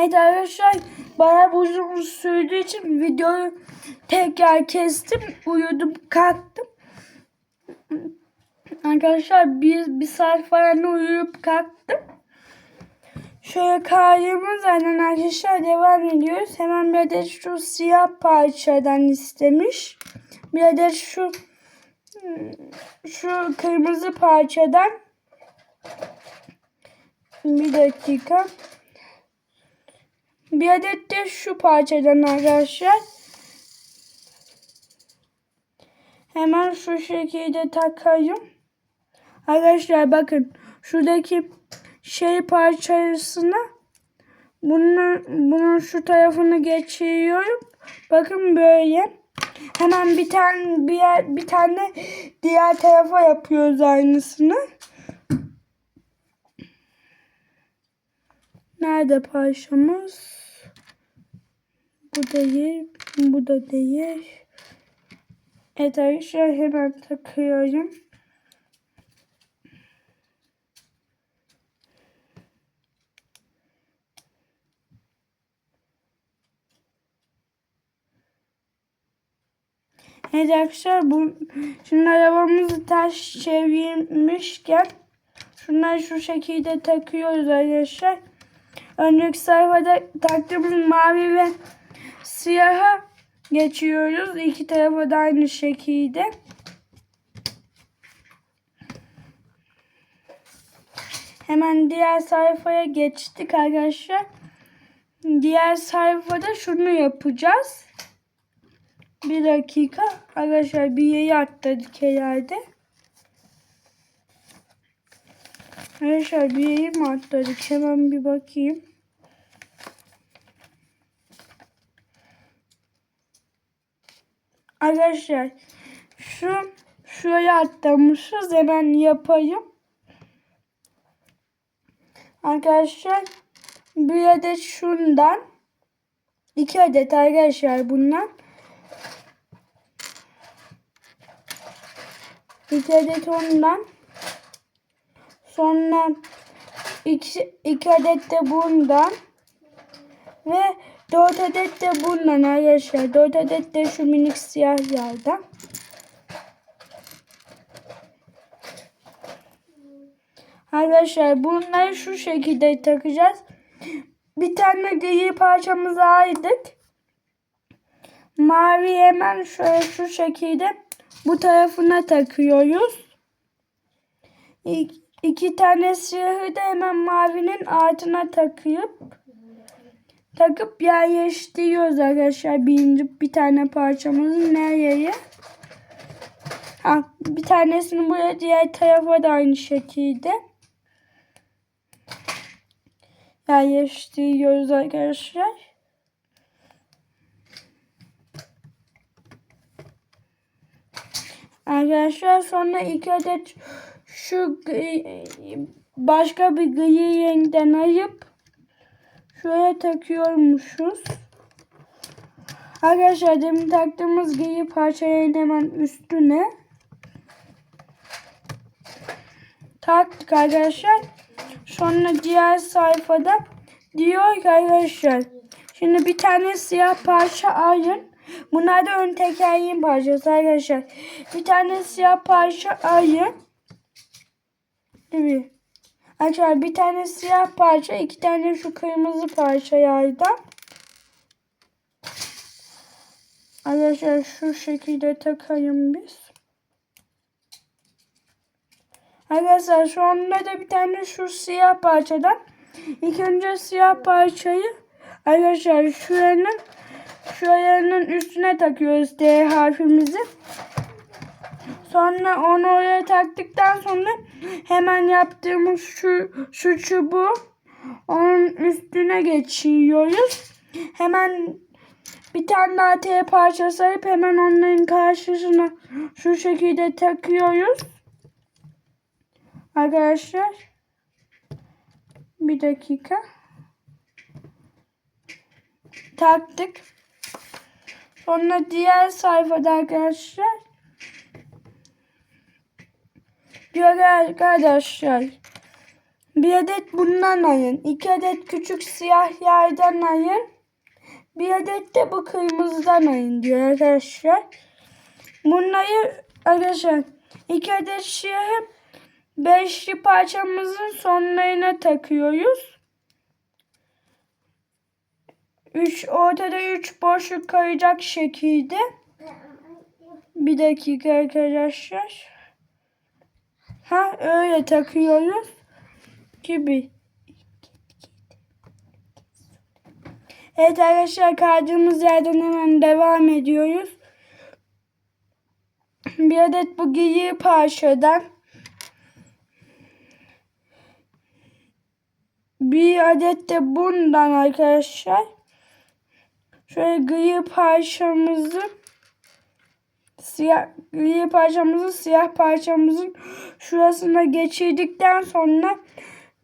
Evet arkadaşlar bayağı uzun sürdüğü için videoyu tekrar kestim. Uyudum kalktım. Arkadaşlar bir, bir saat falan uyuyup kalktım. Şöyle kaydımız zaten arkadaşlar devam ediyoruz. Hemen bir adet şu siyah parçadan istemiş. Bir adet şu şu kırmızı parçadan bir dakika. Bir adet de şu parçadan arkadaşlar. Hemen şu şekilde takayım. Arkadaşlar bakın şuradaki şey parçasına bunun, bunun şu tarafını geçiriyorum. Bakın böyle. Hemen bir tane bir, yer, bir tane diğer tarafa yapıyoruz aynısını. Nerede parçamız? Bu değil, bu da değil. Evet arkadaşlar hemen takıyorum. Evet arkadaşlar bu şimdi arabamızı ters çevirmişken şunları şu şekilde takıyoruz arkadaşlar. Önceki sayfada taktığımız mavi ve siyaha geçiyoruz. İki tarafa da aynı şekilde. Hemen diğer sayfaya geçtik arkadaşlar. Diğer sayfada şunu yapacağız. Bir dakika. Arkadaşlar bir yeri atladık herhalde. Arkadaşlar bir yeri mi atladık? Hemen bir bakayım. Arkadaşlar şu şuraya atlamışız. Hemen yapayım. Arkadaşlar bir adet şundan iki adet arkadaşlar bundan iki adet ondan sonra iki, iki adet de bundan ve dört adet de bundan arkadaşlar dört adet de şu minik siyah yerden Arkadaşlar bunları şu şekilde takacağız. Bir tane gri parçamızı ayırdık. Mavi hemen şöyle şu şekilde bu tarafına takıyoruz. İki tane siyahı da hemen mavinin altına takıp takıp yerleştiriyoruz arkadaşlar. Birinci bir tane parçamızın nereye? Ha, bir tanesini buraya diğer tarafa da aynı şekilde yerleştiriyoruz arkadaşlar. Arkadaşlar sonra iki adet şu başka bir gri renkten ayıp şöyle takıyormuşuz. Arkadaşlar demin taktığımız gri parçayı hemen üstüne taktık arkadaşlar. Sonra diğer sayfada diyor ki arkadaşlar şimdi bir tane siyah parça ayın. Bunlar da ön tekerleğin parçası arkadaşlar. Bir tane siyah parça ayın. Değil mi? Arkadaşlar bir tane siyah parça, iki tane şu kırmızı parça yaydan. Arkadaşlar şu şekilde takayım biz. Arkadaşlar şu anda da bir tane şu siyah parçadan ilk önce siyah parçayı arkadaşlar şuranın şuranın üstüne takıyoruz D harfimizi. Sonra onu oraya taktıktan sonra hemen yaptığımız şu şu çubuğu onun üstüne geçiyoruz. Hemen bir tane daha T parçası alıp hemen onların karşısına şu şekilde takıyoruz. Arkadaşlar bir dakika taktık. Sonra diğer sayfada arkadaşlar diyor arkadaşlar Bir adet bundan ayın. iki adet küçük siyah yerden ayın. Bir adet de bu kırmızıdan ayın diyor arkadaşlar. Bunları arkadaşlar iki adet siyahı beşli parçamızın sonlarına takıyoruz. Üç, ortada üç boşluk kalacak şekilde. Bir dakika arkadaşlar. Ha öyle takıyoruz gibi. Evet arkadaşlar kaldığımız yerden hemen devam ediyoruz. Bir adet bu giyi parçadan. Bir adet de bundan arkadaşlar. Şöyle gri parçamızı siyah gri parçamızı siyah parçamızın şurasına geçirdikten sonra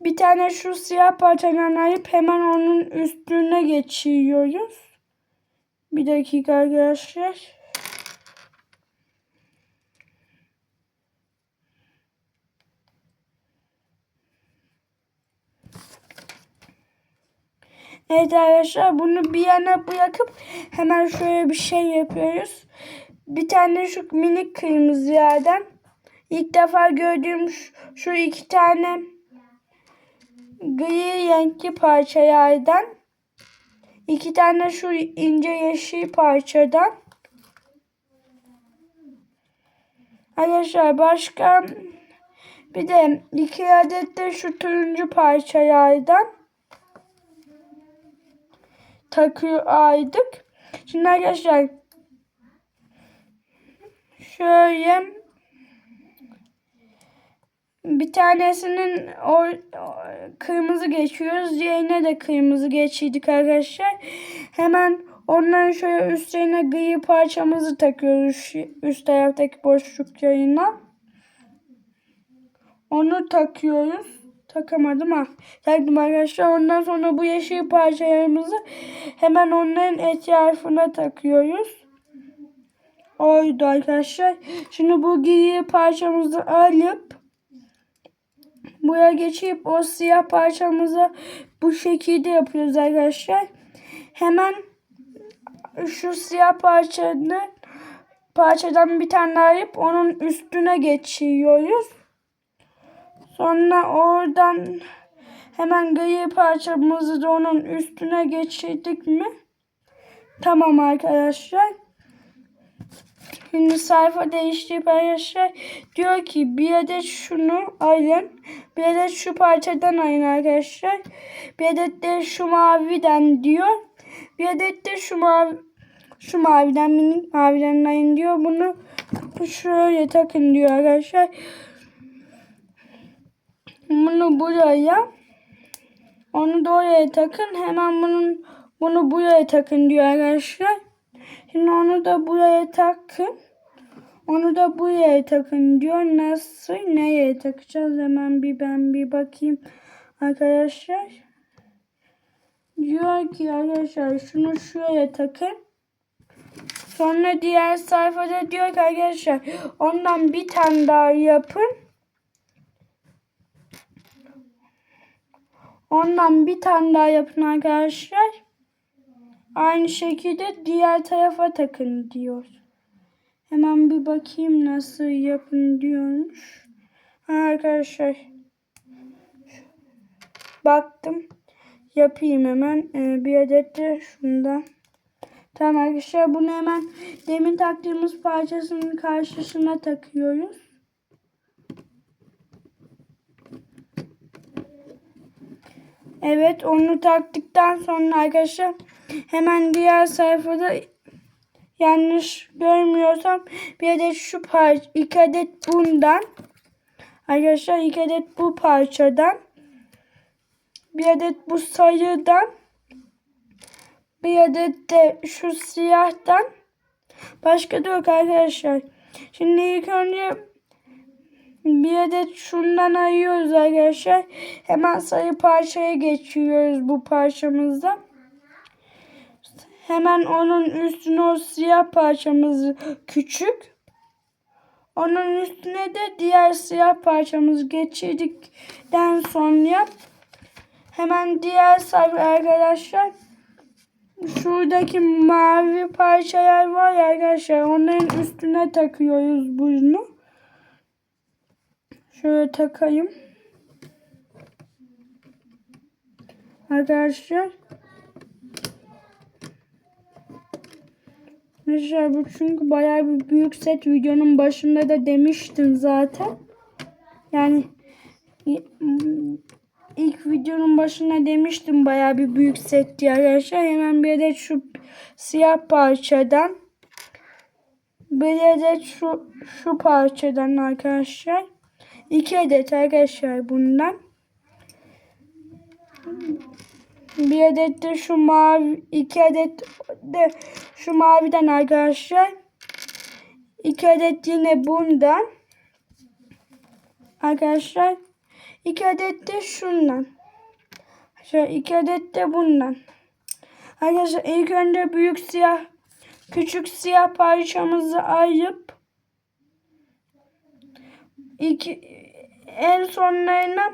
bir tane şu siyah parçadan ayıp hemen onun üstüne geçiriyoruz. Bir dakika arkadaşlar. Evet arkadaşlar bunu bir yana bırakıp hemen şöyle bir şey yapıyoruz. Bir tane şu minik kırmızı yerden ilk defa gördüğüm şu, iki tane gri renkli parça yerden iki tane şu ince yeşil parçadan Arkadaşlar başka bir de iki adet de şu turuncu parça yerden takıyor aydık. Şimdi arkadaşlar şöyle bir tanesinin o, o kırmızı geçiyoruz. Diğerine de kırmızı geçirdik arkadaşlar. Hemen ondan şöyle üstlerine gri parçamızı takıyoruz. Üst taraftaki boşluk yayına. Onu takıyoruz. Takamadım ha. Taktım arkadaşlar. Ondan sonra bu yeşil parçalarımızı hemen onların etrafına takıyoruz. Oydu arkadaşlar. Şimdi bu gri parçamızı alıp buraya geçip o siyah parçamızı bu şekilde yapıyoruz arkadaşlar. Hemen şu siyah parçanın parçadan bir tane alıp onun üstüne geçiyoruz. Sonra oradan hemen gri parçamızı da onun üstüne geçirdik mi? Tamam arkadaşlar. Şimdi sayfa değiştirip arkadaşlar diyor ki bir adet şunu ayın. Bir adet şu parçadan ayın arkadaşlar. Bir adet de şu maviden diyor. Bir adet de şu mavi şu maviden minik maviden ayın diyor. Bunu şöyle takın diyor arkadaşlar. Bunu buraya onu da oraya takın. Hemen bunun bunu buraya takın diyor arkadaşlar. Şimdi onu da buraya takın. Onu da buraya takın diyor. Nasıl? Nereye takacağız? Hemen bir ben bir bakayım. Arkadaşlar. Diyor ki arkadaşlar şunu şuraya takın. Sonra diğer sayfada diyor ki arkadaşlar ondan bir tane daha yapın. Ondan bir tane daha yapın arkadaşlar. Aynı şekilde diğer tarafa takın diyor. Hemen bir bakayım nasıl yapın diyormuş. Ha, arkadaşlar. Baktım. Yapayım hemen. Ee, bir adet de şundan. Tamam arkadaşlar bunu hemen demin taktığımız parçasının karşısına takıyoruz. Evet onu taktıktan sonra arkadaşlar hemen diğer sayfada yanlış görmüyorsam bir adet şu parça iki adet bundan arkadaşlar iki adet bu parçadan bir adet bu sayıdan bir adet de şu siyahtan başka da yok arkadaşlar. Şimdi ilk önce bir adet şundan ayıyoruz arkadaşlar. Hemen sayı parçaya geçiyoruz bu parçamızda. Hemen onun üstüne o siyah parçamızı küçük. Onun üstüne de diğer siyah parçamızı geçirdikten sonra hemen diğer sayfa arkadaşlar şuradaki mavi parçalar var ya arkadaşlar onların üstüne takıyoruz bunu. Şöyle takayım. Arkadaşlar. Arkadaşlar bu çünkü bayağı bir büyük set videonun başında da demiştim zaten. Yani ilk videonun başında demiştim bayağı bir büyük set diye arkadaşlar. Hemen bir de şu siyah parçadan bir de şu şu parçadan arkadaşlar. İki adet arkadaşlar bundan. Bir adet de şu mavi, iki adet de şu maviden arkadaşlar. İki adet yine bundan. Arkadaşlar. iki adet de şundan. Şöyle iki adet de bundan. Arkadaşlar ilk önce büyük siyah, küçük siyah parçamızı ayıp iki, en sonlarına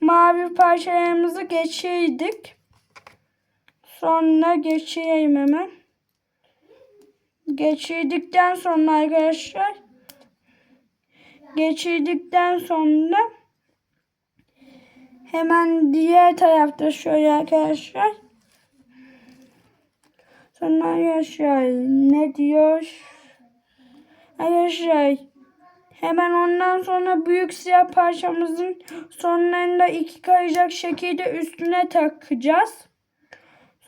mavi parçalarımızı geçirdik. Sonra geçireyim hemen. Geçirdikten sonra arkadaşlar geçirdikten sonra hemen diğer tarafta şöyle arkadaşlar sonra arkadaşlar ne diyor arkadaşlar hemen ondan sonra büyük siyah parçamızın sonlarında iki kayacak şekilde üstüne takacağız.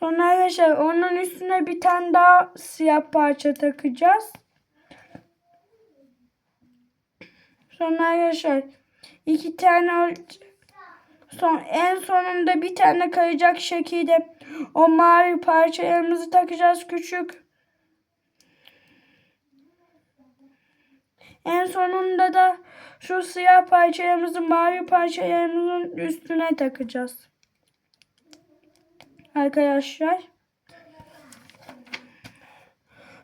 Sonra arkadaşlar onun üstüne bir tane daha siyah parça takacağız. Sonra arkadaşlar iki tane son en sonunda bir tane kayacak şekilde o mavi parçalarımızı takacağız küçük. En sonunda da şu siyah parçalarımızı mavi parçalarımızın üstüne takacağız arkadaşlar.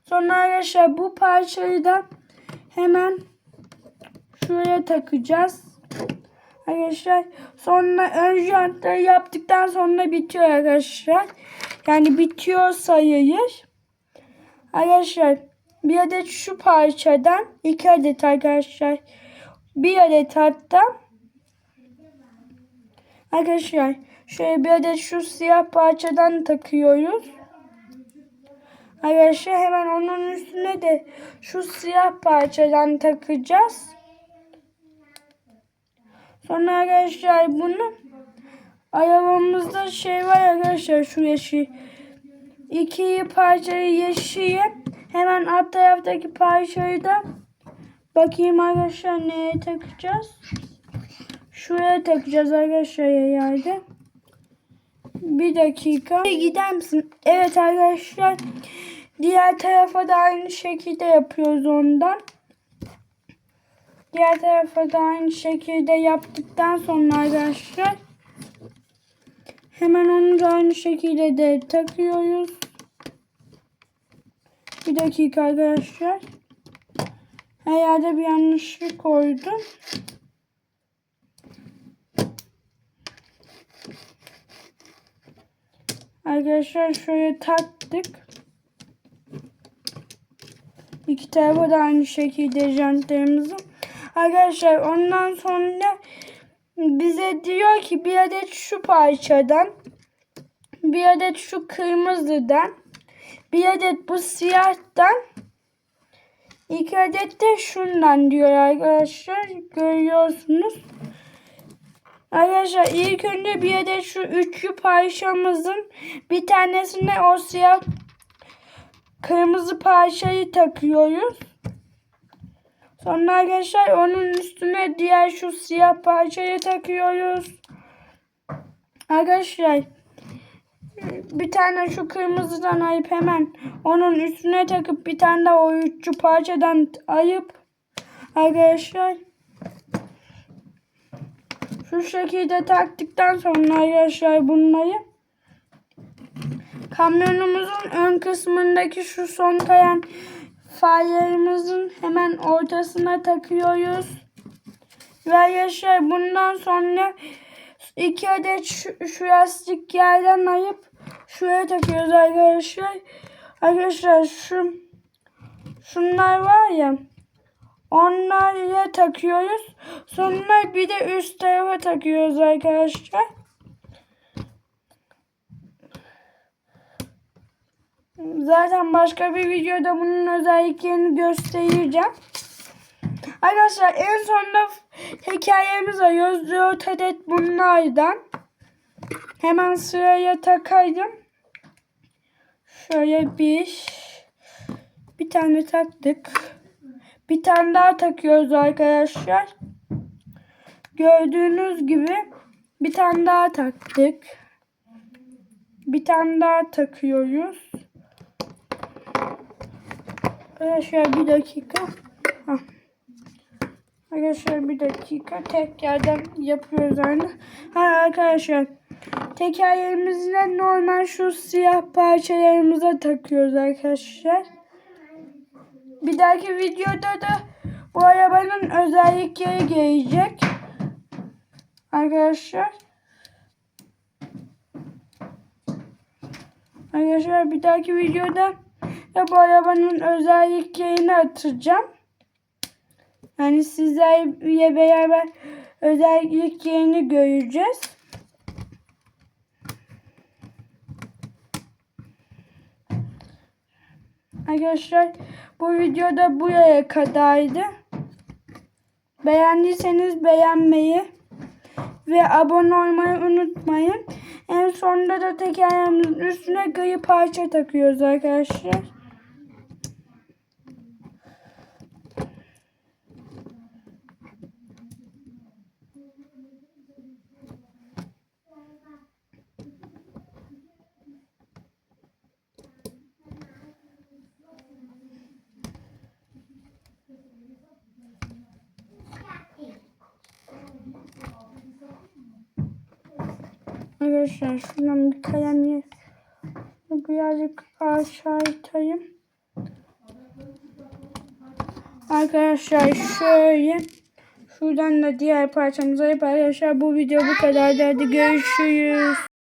Sonra arkadaşlar bu parçayı da hemen şuraya takacağız. Arkadaşlar sonra ön jantları yaptıktan sonra bitiyor arkadaşlar. Yani bitiyor sayılır. Arkadaşlar bir adet şu parçadan iki adet arkadaşlar. Bir adet hatta arkadaşlar Şöyle bir adet şu siyah parçadan takıyoruz. Arkadaşlar hemen onun üstüne de şu siyah parçadan takacağız. Sonra arkadaşlar bunu arabamızda şey var arkadaşlar şu yeşil. İki parçayı yeşil hemen alt taraftaki parçayı da bakayım arkadaşlar neye takacağız. Şuraya takacağız arkadaşlar yerde. Bir dakika. Gider misin? Evet arkadaşlar. Diğer tarafa da aynı şekilde yapıyoruz ondan. Diğer tarafa da aynı şekilde yaptıktan sonra arkadaşlar. Hemen onu da aynı şekilde de takıyoruz. Bir dakika arkadaşlar. Her bir yanlışlık koydum. Arkadaşlar şöyle taktık. İki tarafa da aynı şekilde jantlarımızı. Arkadaşlar ondan sonra bize diyor ki bir adet şu parçadan bir adet şu kırmızıdan bir adet bu siyahtan iki adet de şundan diyor arkadaşlar. Görüyorsunuz. Arkadaşlar ilk önce bir adet şu üçlü parçamızın bir tanesine o siyah kırmızı parçayı takıyoruz. Sonra arkadaşlar onun üstüne diğer şu siyah parçayı takıyoruz. Arkadaşlar bir tane şu kırmızıdan ayıp hemen onun üstüne takıp bir tane de o üçlü parçadan ayıp arkadaşlar şu şekilde taktıktan sonra arkadaşlar bunları kamyonumuzun ön kısmındaki şu son kayan farlarımızın hemen ortasına takıyoruz. Ve arkadaşlar bundan sonra iki adet şu, şu lastik yerden ayıp şuraya takıyoruz arkadaşlar. Arkadaşlar şu şunlar var ya onlarla takıyoruz. Sonra bir de üst tarafa takıyoruz arkadaşlar. Zaten başka bir videoda bunun özelliklerini göstereceğim. Arkadaşlar en sonunda hikayemiz var. 4 adet bunlardan. Hemen sıraya takaydım. Şöyle bir bir tane taktık. Bir tane daha takıyoruz arkadaşlar. Gördüğünüz gibi bir tane daha taktık. Bir tane daha takıyoruz. Arkadaşlar bir dakika. Hah. Arkadaşlar bir dakika tekrardan yapıyoruz aynı. Ha arkadaşlar tekerlerimizle normal şu siyah parçalarımıza takıyoruz arkadaşlar. Bir dahaki videoda da bu arabanın özellikleri gelecek. Arkadaşlar. Arkadaşlar bir dahaki videoda da bu arabanın özelliklerini atacağım. Yani sizlerle beraber özelliklerini göreceğiz. Arkadaşlar bu videoda buraya kadardı. Beğendiyseniz beğenmeyi ve abone olmayı unutmayın. En sonunda da tekerlerimizin üstüne gri parça takıyoruz arkadaşlar. Arkadaşlar şuradan bir kalem birazcık aşağı iteyim. Arkadaşlar şöyle şuradan da diğer parçamızı yapar. Arkadaşlar bu video bu kadar. Hadi görüşürüz.